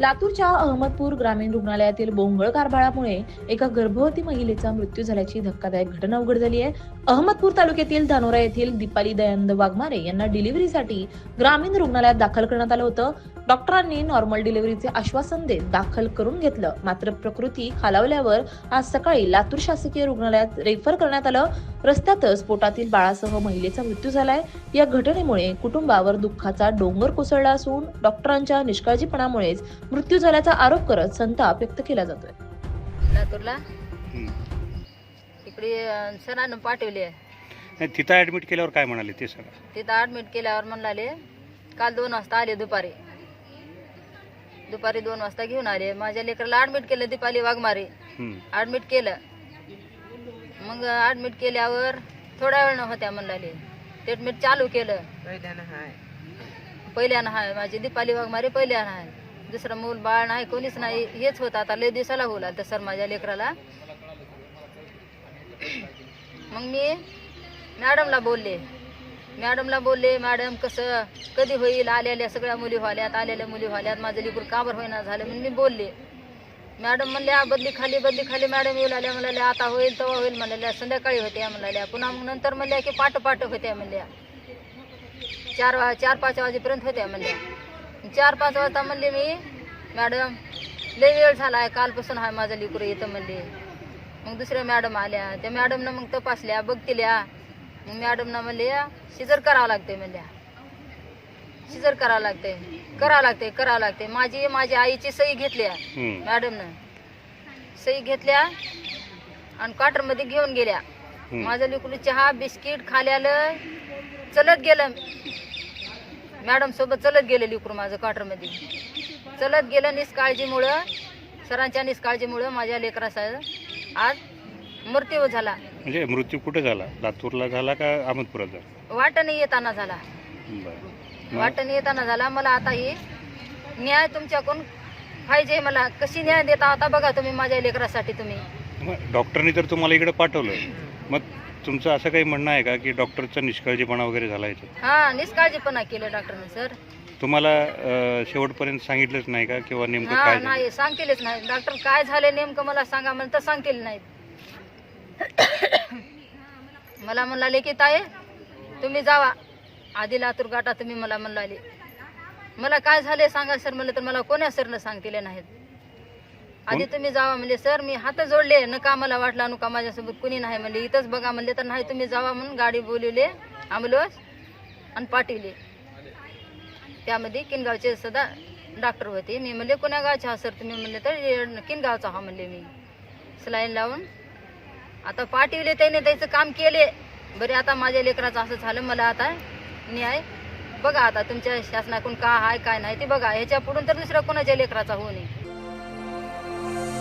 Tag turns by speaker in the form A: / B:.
A: लातूरच्या अहमदपूर ग्रामीण रुग्णालयातील बोंगळ कारभारामुळे एका गर्भवती महिलेचा मृत्यू झाल्याची धक्कादायक घटना उघड झाली आहे. अहमदपूर तालुक्यातील धानोरा येथील दीपाली दयानंद वाघमारे यांना डिलिव्हरीसाठी ग्रामीण रुग्णालयात दाखल करण्यात आलं होतं. डॉक्टरांनी नॉर्मल डिलिव्हरीचे आश्वासन देत दाखल करून घेतलं. मात्र प्रकृती खालावल्यावर आज सकाळी लातूर शासकीय रुग्णालयात रेफर करण्यात आलं. रस्त्यातच पोटातील बाळासह महिलेचा मृत्यू झालाय. या घटनेमुळे कुटुंबावर दुःखाचा डोंगर कोसळला असून डॉक्टरांच्या निष्काळजीपणामुळेच मृत्यू झाल्याचा आरोप करत संताप व्यक्त केला जातोय.
B: लातूरला?
C: हं.
B: इकडे अं, सरांनं पाठवले.
C: नाही तिथं ॲडमिट केल्यावर काय म्हणाले ते सगळं?
B: तिथं ॲडमिट केल्यावर म्हणलाले काल दोन वाजता आले दुपारी. दुपारी दोन वाजता घेऊन आले. माझ्या लेकराला ॲडमिट केलं दीपाली वाघमारे. ॲडमिट केलं. मग ॲडमिट केल्यावर थोड्या वेळ होत्या म्हणलाले ट्रीटमेंट चालू केलं. पहिल्यानं आहे माझी दीपाली वाघमारे पहिल्यानं आहे दुसरं मूल बाळ नाही कोणीच नाही. हेच होतं. आता लय दिवसाला होईल आता सर माझ्या लेकराला. मग मी मॅडमला बोलले. मॅडमला बोलले मॅडम कसं? कधी होईल? आलेल्या सगळ्या मुली व्हाल्यात आलेल्या मुली व्हाल्यात. माझं लिकूर का बरं होईना झालं? म्हणून मी बोलले. मॅडम म्हणल्या बदली खाली बदली खाली. मॅडम येऊ लागल्या म्हणाल्या आता होईल तेव्हा होईल. म्हणाल्या संध्याकाळी होत्या. म्हणाल्या पुन्हा मग नंतर म्हणल्या की पाठ पाठ होत्या म्हणल्या. चार वा चार पाच वाजेपर्यंत होत्या म्हणल्या. चार पाच वाजता म्हणले मी मॅडम लय वेळ झाला आहे कालपासून आहे माझं लिकूर येतं म्हणले. मग दुसऱ्या मॅडम आल्या. त्या मॅडमनं मग तपासल्या बघतिल्या. मग मॅडमनं म्हणले सिजर करावं लागते म्हणल्या. सिजर करावं लागते करावं लागते करावं लागते माझी माझ्या आईची सही घेतल्या. मॅडमनं. सही घेतल्या आणि क्वार्टरमध्ये घेऊन गेल्या. माझं लिकून चहा बिस्किट खाल्यालं चलत गेलं. मॅडम सोबत चलत गेलं लिकूर माझं क्वार्टरमध्ये चलत गेलं निष्काळजीमुळं सरांच्या निष्काळजीमुळं माझ्या लेकराचा आज मृत्यू झाला.
C: म्हणजे मृत्यू कुठे झाला? लातूरला झाला का अहमदपुरात झाला?
B: वाटणे येताना झाला.
C: बरं. मग?
B: वाटणे येताना झाला. मला आता ही न्याय तुमच्याकडून पाहिजे मला. कशी न्याय देता आता बघा तुम्ही माझ्या लेकरासाठी तुम्ही.
C: मग डॉक्टरनी तर तुम्हाला इकडे पाठवलं मग तुमचं असं काही म्हणणं आहे का की डॉक्टरचा निष्काळजीपणा वगैरे झाला याच्यात
B: हा निष्काळजीपणा केलं डॉक्टरने सर.
C: तुम्हाला अं, शेवटपर्यंत सांगितलंच नाही का किंवा नेमकं
B: हा
C: काय झालं?
B: नाही सांगतीलच नाही. डॉक्टर काय झाले नेमकं मला सांगा मला तर सांगतील नाहीत. मला म्हणलाले की ताई तुम्ही जावा. आधी लातूर गाठा तुम्ही मला म्हणलाले मला काय झाले सांगा सर. म्हणलं तर मला कोण्या सरनं सांगतील नाहीत. आधी तुम्ही जावा म्हणले सर मी हात जोडले. नका मला वाटला नुका माझ्यासोबत कुणी नाही म्हणले. इथंच बघा म्हणले तर नाही तुम्ही जावा म्हणून गाडी बोलवले ॲम्ब्युलन्स आणि पाठवले त्यामध्ये किनगावचे सदा डॉक्टर होते. मी म्हणले कोण्या गावचे हा सर? तुम्ही म्हणले तर किनगावचा हा म्हणले मी. सलाईन लावून आता पाठवले त्याने त्याचं काम केले. बरे आता माझ्या लेकराचं असं झालं मला आता न्याय बघा आता तुमच्या शासनाकडून का आहे काय नाही ते बघा. ह्याच्या पुढून तर दुसऱ्या कोणाच्या लेकराचा होऊ नये. thank you